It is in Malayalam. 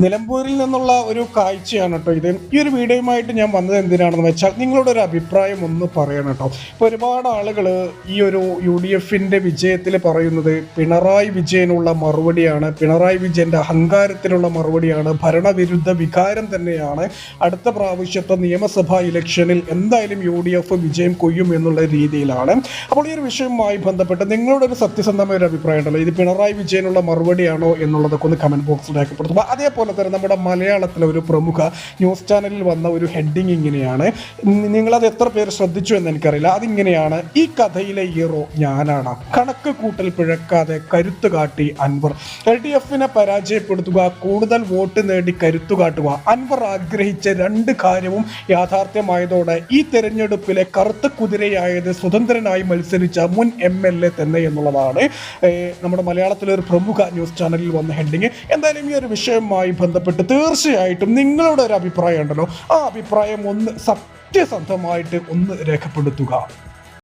നിലമ്പൂരിൽ നിന്നുള്ള ഒരു കാഴ്ചയാണ് കേട്ടോ ഇത്. ഈ ഒരു വീഡിയോയുമായിട്ട് ഞാൻ വന്നത് എന്തിനാണെന്ന് വെച്ചാൽ നിങ്ങളുടെ ഒരു അഭിപ്രായം ഒന്ന് പറയണം കേട്ടോ. ഇപ്പോൾ ഒരുപാട് ആളുകൾ ഈ ഒരു യു ഡി എഫിന്റെ വിജയത്തിൽ പറയുന്നത് പിണറായി വിജയനുള്ള മറുപടിയാണ് പിണറായി വിജയന്റെ അഹങ്കാരത്തിനുള്ള മറുപടിയാണ് ഭരണവിരുദ്ധ വികാരം തന്നെയാണ്. അടുത്ത പ്രാവശ്യത്തെ നിയമസഭാ ഇലക്ഷനിൽ എന്തായാലും യു ഡി എഫ് വിജയം കൊയ്യും എന്നുള്ള രീതിയിലാണ്. അപ്പോൾ ഈ ഒരു വിഷയവുമായി ബന്ധപ്പെട്ട് നിങ്ങളുടെ ഒരു സത്യസന്ധമായ ഒരു അഭിപ്രായം ഉണ്ടല്ലോ. ഇത് പിണറായി വിജയനുള്ള മറുപടിയാണോ എന്നുള്ളതൊക്കെ ഒന്ന് കമന്റ് ബോക്സിൽ രേഖപ്പെടുത്തുമ്പോൾ അതേപോലെ തന്നെ നമ്മുടെ മലയാളത്തിലെ ഒരു പ്രമുഖ ന്യൂസ് ചാനലിൽ വന്ന ഒരു ഹെഡിങ് ഇങ്ങനെയാണ്. നിങ്ങളത് എത്ര പേര് ശ്രദ്ധിച്ചു എന്ന് എനിക്കറിയില്ല. അതിങ്ങനെയാണ് ഈ കഥയിലെ ഹീറോ ഞാനാണ്. കണക്ക് കൂട്ടൽ പിഴക്കാതെ കരുത്തു കാട്ടി അൻവർ. എൽ ഡി എഫിനെ പരാജയപ്പെടുത്തുക കൂടുതൽ വോട്ട് നേടി കരുത്തു കാട്ടുക. അൻവർ ആഗ്രഹിച്ച രണ്ട് കാര്യവും യാഥാർത്ഥ്യമായതോടെ ഈ തെരഞ്ഞെടുപ്പിലെ കറുത്ത കുതിരയായത് സ്വതന്ത്രനായി മത്സരിച്ച മുൻ എം എൽ എ തന്നെ എന്നുള്ളതാണ്. നമ്മുടെ മലയാളത്തിലെ ഒരു പ്രമുഖ ന്യൂസ് ചാനലിൽ വന്ന ഹെഡിങ്. എന്തായാലും ഈ ഒരു വിഷയവുമായി ബന്ധപ്പെട്ട് തീർച്ചയായിട്ടും നിങ്ങളുടെ ഒരു അഭിപ്രായം ഉണ്ടല്ലോ. ആ അഭിപ്രായം ഒന്ന് സത്യസന്ധമായിട്ട് ഒന്ന് രേഖപ്പെടുത്തുക.